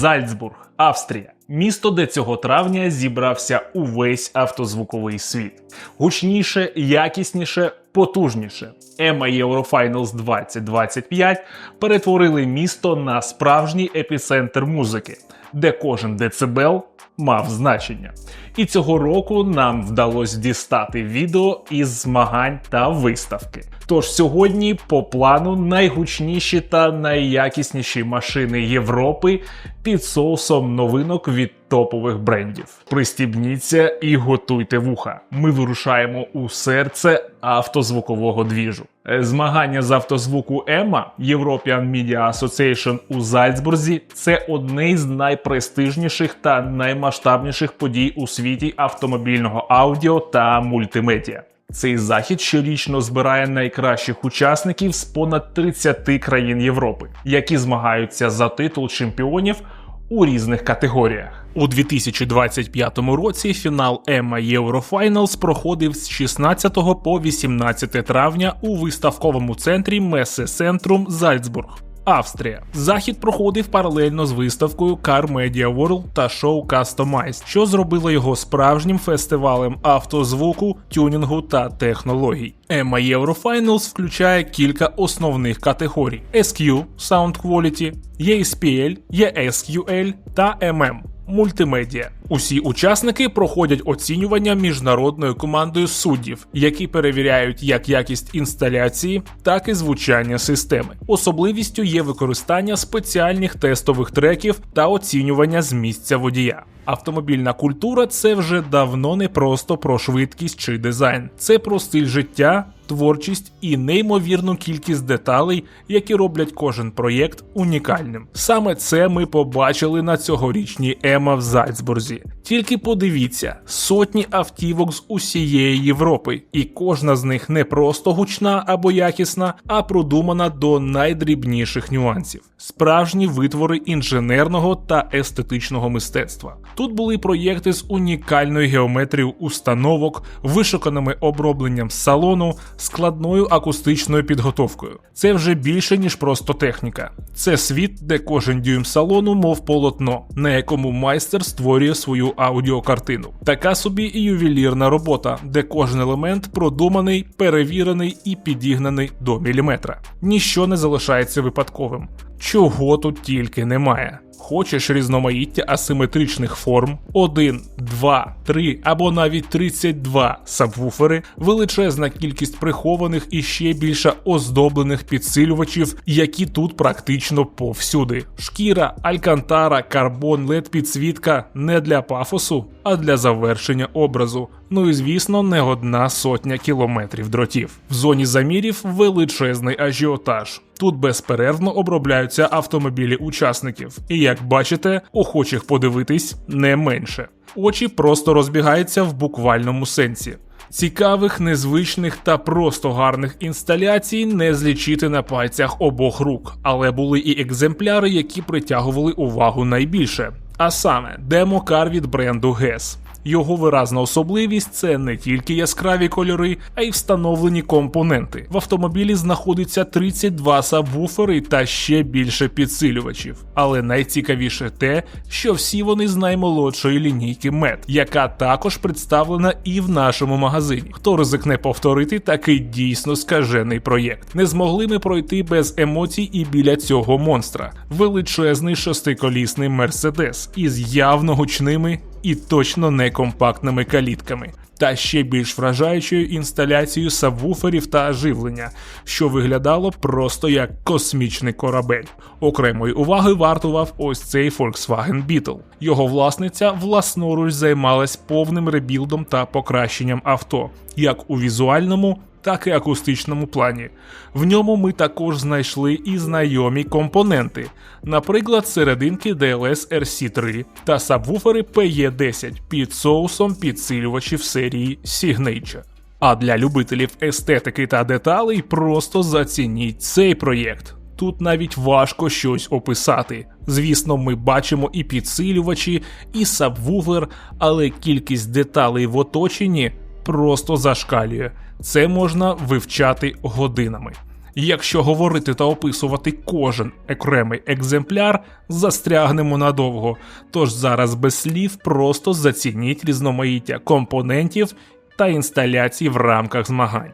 Зальцбург, Австрія. Місто, де цього травня зібрався увесь автозвуковий світ. Гучніше, якісніше, потужніше. EMA Eurofinals 2025 перетворили місто на справжній епіцентр музики, де кожен децибел мав значення. І цього року нам вдалося дістати відео із змагань та виставки. Тож сьогодні по плану найгучніші та найякісніші машини Європи під соусом новинок від топових брендів. Пристібніться і готуйте вуха. Ми вирушаємо у серце автозвукового двіжу. Е, Змагання з автозвуку EMA European Media Association у Зальцбурзі це одне з найпрестижніших та наймасштабніших подій у світі автомобільного аудіо та мультимедіа. Цей захід щорічно збирає найкращих учасників з понад 30 країн Європи, які змагаються за титул чемпіонів у різних категоріях. У 2025 році фінал EMA Eurofinals проходив з 16 по 18 травня у виставковому центрі Месе Центрум Зальцбург. Австрія. Захід проходив паралельно з виставкою Car Media World та шоу Customize, що зробило його справжнім фестивалем автозвуку, тюнінгу та технологій. EMA Eurofinals включає кілька основних категорій: SQ – Sound Quality, ESPL, ESQL та MM мультимедіа. Усі учасники проходять оцінювання міжнародною командою суддів, які перевіряють як якість інсталяції, так і звучання системи. Особливістю є використання спеціальних тестових треків та оцінювання з місця водія. Автомобільна культура це вже давно не просто про швидкість чи дизайн, це про стиль життя, творчість і неймовірну кількість деталей, які роблять кожен проєкт унікальним. Саме це ми побачили на цьогорічній ЕМА в Зальцбурзі. Тільки подивіться, сотні автівок з усієї Європи, і кожна з них не просто гучна або якісна, а продумана до найдрібніших нюансів. Справжні витвори інженерного та естетичного мистецтва. Тут були проєкти з унікальною геометрією установок, вишуканими обробленням салону, складною акустичною підготовкою. Це вже більше ніж просто техніка. Це світ, де кожен дюйм салону, мов полотно, на якому майстер створює свою аудіокартину. Така собі і ювелірна робота, де кожен елемент продуманий, перевірений і підігнаний до міліметра. Ніщо не залишається випадковим. Чого тут тільки немає. Хочеш різноманіття асиметричних форм, 1, 2, 3 або навіть 32 сабвуфери, величезна кількість прихованих і ще більше оздоблених підсилювачів, які тут практично повсюди. Шкіра, алькантара, карбон, лед підсвітка не для пафосу, а для завершення образу. Ну і звісно, не одна сотня кілометрів дротів. В зоні замірів величезний ажіотаж. Тут безперервно обробляються автомобілі учасників, і як бачите, охочих подивитись не менше. Очі просто розбігаються в буквальному сенсі. Цікавих, незвичних та просто гарних інсталяцій не злічити на пальцях обох рук, але були і екземпляри, які притягували увагу найбільше. А саме демокар від бренду GES. Його виразна особливість це не тільки яскраві кольори, а й встановлені компоненти. В автомобілі знаходиться 32 сабвуфери та ще більше підсилювачів. Але найцікавіше те, що всі вони з наймолодшої лінійки MET, яка також представлена і в нашому магазині. Хто ризикне повторити такий дійсно скажений проєкт? Не змогли ми пройти без емоцій і біля цього монстра. Величезний шестиколісний мерседес із явно гучними і точно не компактними калітками, та ще більш вражаючою інсталяцією сабвуферів та живлення, що виглядало просто як космічний корабель. Окремої уваги вартував ось цей Volkswagen Beetle. Його власниця власноруч займалась повним ребілдом та покращенням авто, як у візуальному, так і акустичному плані. В ньому ми також знайшли і знайомі компоненти, наприклад, серединки DLS RC3 та сабвуфери PE10 під соусом підсилювачів серії Signature. А для любителів естетики та деталей просто зацініть цей проєкт. Тут навіть важко щось описати. Звісно, ми бачимо і підсилювачі, і сабвуфер, але кількість деталей в оточенні просто зашкалює. Це можна вивчати годинами. Якщо говорити та описувати кожен окремий екземпляр, застрягнемо надовго. Тож зараз без слів просто зацініть різноманіття компонентів та інсталяцій в рамках змагань.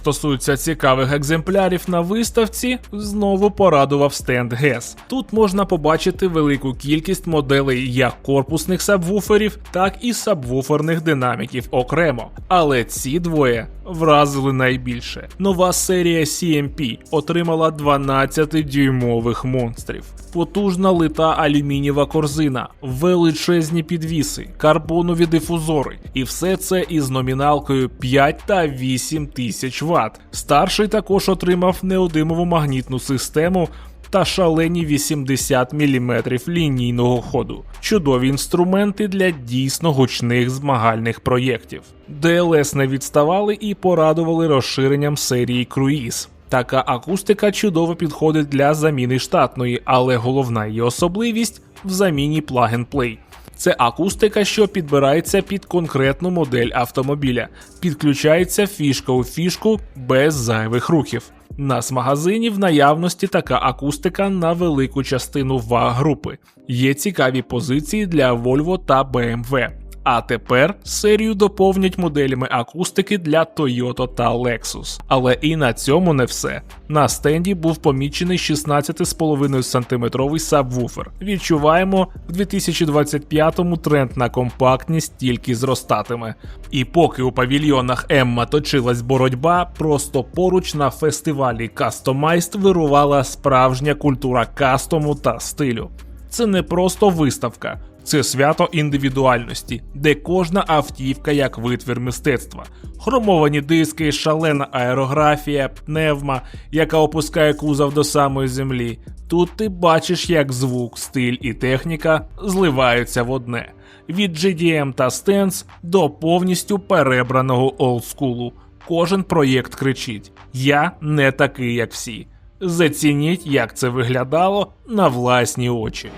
Стосується цікавих екземплярів на виставці, знову порадував стенд GES. Тут можна побачити велику кількість моделей як корпусних сабвуферів, так і сабвуферних динаміків окремо. Але ці двоє вразили найбільше. Нова серія CMP отримала 12-дюймових монстрів. Потужна лита алюмінієва корзина, величезні підвіси, карбонові дифузори, і все це із номіналкою 5 та 8 тисяч Вт. Старший також отримав неодимову магнітну систему. Та шалені 80 мм лінійного ходу. Чудові інструменти для дійсно гучних змагальних проєктів. ДЛС не відставали і порадували розширенням серії Круїз. Така акустика чудово підходить для заміни штатної, але головна її особливість в заміні plug-and-play. Це акустика, що підбирається під конкретну модель автомобіля, підключається фішка у фішку без зайвих рухів. Нас магазині в наявності така акустика на велику частину ваг групи. Є цікаві позиції для Volvo та BMW. А тепер серію доповнять моделями акустики для Toyota та Lexus. Але і на цьому не все. На стенді був помічений 16,5 см сабвуфер. Відчуваємо, в 2025-му тренд на компактність тільки зростатиме. І поки у павільйонах Емма точилась боротьба, просто поруч на фестивалі Customized вирувала справжня культура кастому та стилю. Це не просто виставка. Це свято індивідуальності, де кожна автівка як витвір мистецтва, хромовані диски, шалена аерографія, пневма, яка опускає кузов до самої землі. Тут ти бачиш, як звук, стиль і техніка зливаються в одне: від GDM та Stance до повністю перебраного олдскулу. Кожен проєкт кричить: Я не такий, як всі. Зацініть, як це виглядало на власні очі.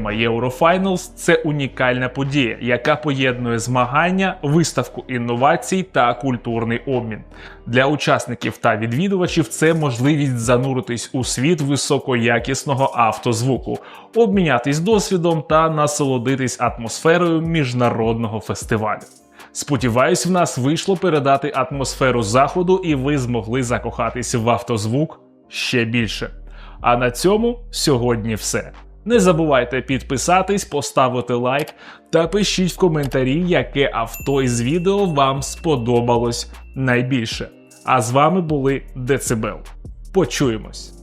EMA Eurofinals – це унікальна подія, яка поєднує змагання, виставку інновацій та культурний обмін. Для учасників та відвідувачів це можливість зануритись у світ високоякісного автозвуку, обмінятись досвідом та насолодитись атмосферою міжнародного фестивалю. Сподіваюсь, в нас вийшло передати атмосферу заходу, і ви змогли закохатись в автозвук ще більше. А на цьому сьогодні все. Не забувайте підписатись, поставити лайк та пишіть в коментарі, яке авто із відео вам сподобалось найбільше. А з вами були Децибел. Почуємось!